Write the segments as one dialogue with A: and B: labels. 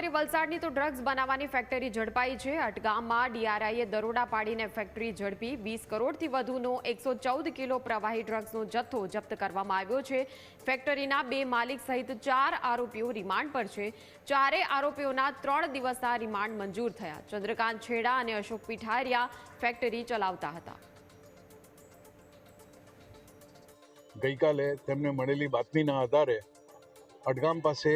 A: કરી વલસાડની તો ડ્રગ્સ બનાવવાની ફેક્ટરી ઝડપાઈ છે. અટગામમાં ડીઆરઆઈએ દરોડા પાડીને ફેક્ટરી ઝડપી. વીસ કરોડથી વધુનો એકસો કિલો પ્રવાહી ડ્રગ્સનો જથ્થો જપ્ત કરવામાં આવ્યો છે. ફેક્ટરીના બે માલિક સહિત ચાર આરોપીઓ રિમાન્ડ પર છે. ચારે આરોપીઓના ત્રણ દિવસના રિમાન્ડ મંજૂર થયા. ચંદ્રકાંત છેડા અને અશોક પીઠારિયા ફેક્ટરી ચલાવતા હતા.
B: ગઈકાલે તેમને મળેલી બાતમીના આધારે અડગામ પાસે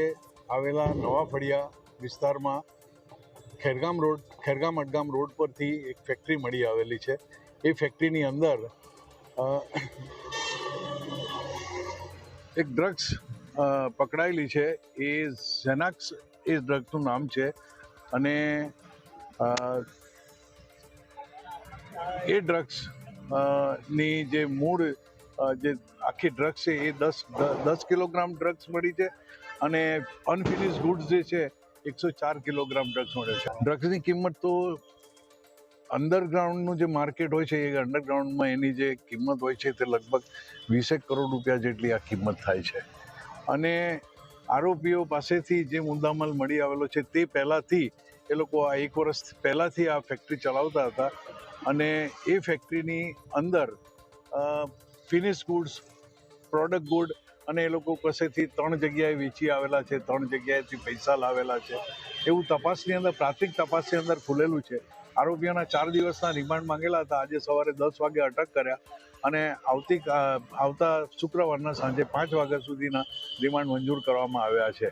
B: આવેલા નવા ફળિયા વિસ્તારમાં ખેરગામ રોડ, ખેરગામ અડગામ રોડ પરથી એક ફેક્ટરી મળી આવેલી છે. એ ફેક્ટરીની અંદર એક ડ્રગ્સ પકડાયેલી છે. એ ઝેનાક્સ એ ડ્રગ્સનું નામ છે. અને એ ડ્રગ્સની જે મૂળ જે આખી ડ્રગ્સ છે એ દસ દસ કિલોગ્રામ ડ્રગ્સ મળી છે. અને અનફિનિશ ગુડ્સ જે છે એકસો ચાર કિલોગ્રામ ડ્રગ્સ મળે છે. ડ્રગ્સની કિંમત તો અંડરગ્રાઉન્ડનું જે માર્કેટ હોય છે, એ અંડરગ્રાઉન્ડમાં એની જે કિંમત હોય છે, તે લગભગ વીસેક કરોડ રૂપિયા જેટલી આ કિંમત થાય છે. અને આરોપીઓ પાસેથી જે મુદ્દામાલ મળી આવેલો છે, તે પહેલાંથી એ લોકો આ એક વર્ષ પહેલાંથી આ ફેક્ટરી ચલાવતા હતા અને એ ફેક્ટરીની અંદર ફિનિશ ગુડ્સ પ્રોડક્ટ ગુડ અને એ લોકો પાસેથી ત્રણ જગ્યાએ વેચી આવેલા છે, ત્રણ જગ્યાએથી પૈસા લાવેલા છે. એવું તપાસની અંદર, પ્રાથમિક તપાસની અંદર ખુલેલું છે. આરોપીઓના ચાર દિવસના રિમાન્ડ માંગેલા હતા. આજે સવારે દસ વાગે અટક કર્યા અને આવતી આવતા શુક્રવારના સાંજે પાંચ વાગ્યા સુધીના રિમાન્ડ મંજૂર કરવામાં આવ્યા છે.